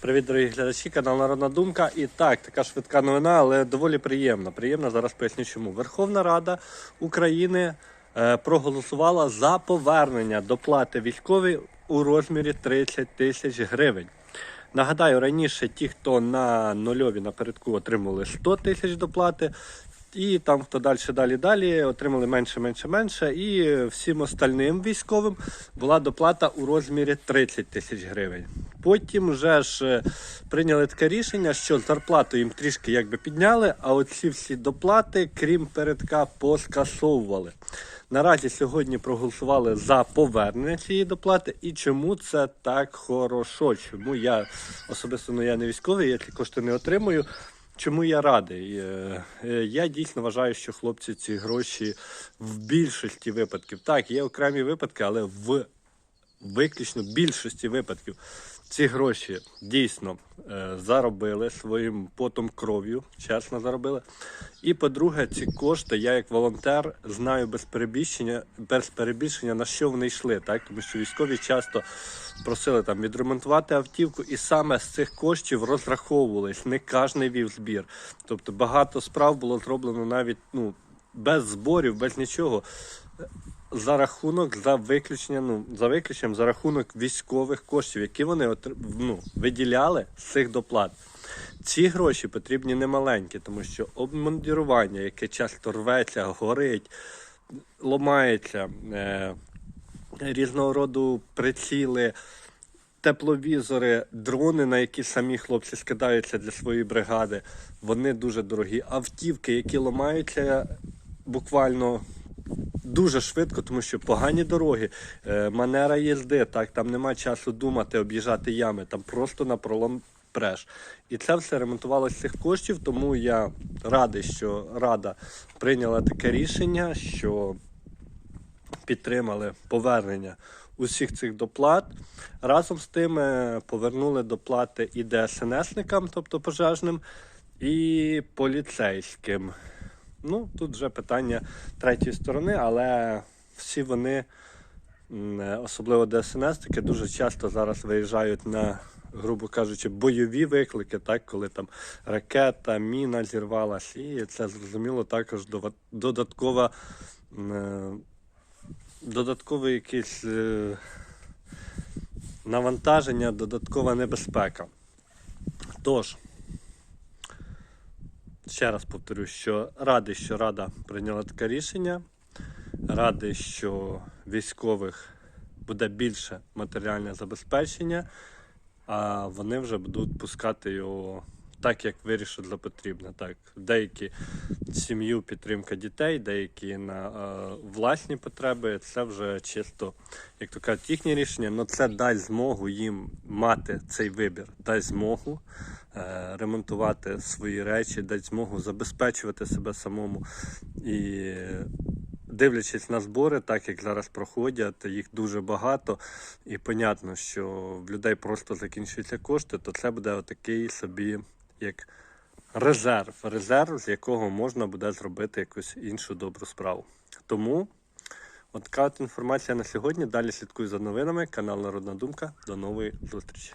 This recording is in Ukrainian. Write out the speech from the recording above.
Привіт, дорогі глядачі, канал Народна Думка. І так, така швидка новина, але доволі приємна. Приємна, зараз поясню чому. Верховна Рада України е, проголосувала за повернення доплати військовій у розмірі 30 тисяч гривень. Нагадаю, раніше ті, хто на нульові напередку отримували 100 тисяч доплати, і там, хто далі, далі, далі, отримали менше, менше, менше. І всім остальним військовим була доплата у розмірі 30 тисяч гривень. Потім вже ж е, прийняли таке рішення, що зарплату їм трішки якби підняли, а оці всі доплати, крім передка, поскасовували. Наразі сьогодні проголосували за повернення цієї доплати. І чому це так хорошо? Чому я особисто ну, я не військовий, я ці кошти не отримую. Чому я радий? Е, е, Я дійсно вважаю, що хлопці ці гроші в більшості випадків. Так, є окремі випадки, але в виключно більшості випадків ці гроші дійсно е, заробили своїм потом кров'ю, чесно заробили. І по-друге, ці кошти, я як волонтер знаю без перебільшення, без перебільшення на що вони йшли, так тому що військові часто просили там відремонтувати автівку, і саме з цих коштів розраховувались. Не кожен вів збір. Тобто багато справ було зроблено навіть ну без зборів, без нічого за рахунок за виключення, ну за виключенням за рахунок військових коштів, які вони ну, виділяли з цих доплат. Ці гроші потрібні немаленькі, тому що обмундірування, яке часто рветься, горить, ломається, е, різного роду приціли, тепловізори, дрони, на які самі хлопці скидаються для своєї бригади, вони дуже дорогі. Автівки, які ламаються буквально дуже швидко, тому що погані дороги, е, манера їзди, так там нема часу думати, об'їжджати ями, там просто на пролом преш. І це все ремонтувалося цих коштів, тому я радий, що Рада прийняла таке рішення, що підтримали повернення усіх цих доплат. Разом з тим е, повернули доплати і ДСНСникам, тобто пожежним, і поліцейським. Ну, тут вже питання третьої сторони, але всі вони, особливо ДСНСники, дуже часто зараз виїжджають на, грубо кажучи, бойові виклики, так, коли там ракета, міна зірвалась, і це зрозуміло також додаткова. е, Додаткове якесь е, навантаження, додаткова небезпека. Тож, ще раз повторю, що радий, що Рада прийняла таке рішення. Радий, що військових буде більше матеріальне забезпечення, а вони вже будуть пускати його так, як вирішать за потрібне. Так, деякі сім'ю, підтримка дітей, деякі на е, власні потреби. Це вже чисто, як то кажуть, їхнє рішення, але це дасть змогу їм мати цей вибір, дасть змогу е, ремонтувати свої речі, дасть змогу забезпечувати себе самому. І дивлячись на збори, так як зараз проходять, їх дуже багато, і понятно, що в людей просто закінчуються кошти, то це буде отакий собі як резерв, резерв, з якого можна буде зробити якусь іншу добру справу. Тому от така от інформація на сьогодні. Далі слідкую за новинами. Канал Народна Думка. До нової зустрічі.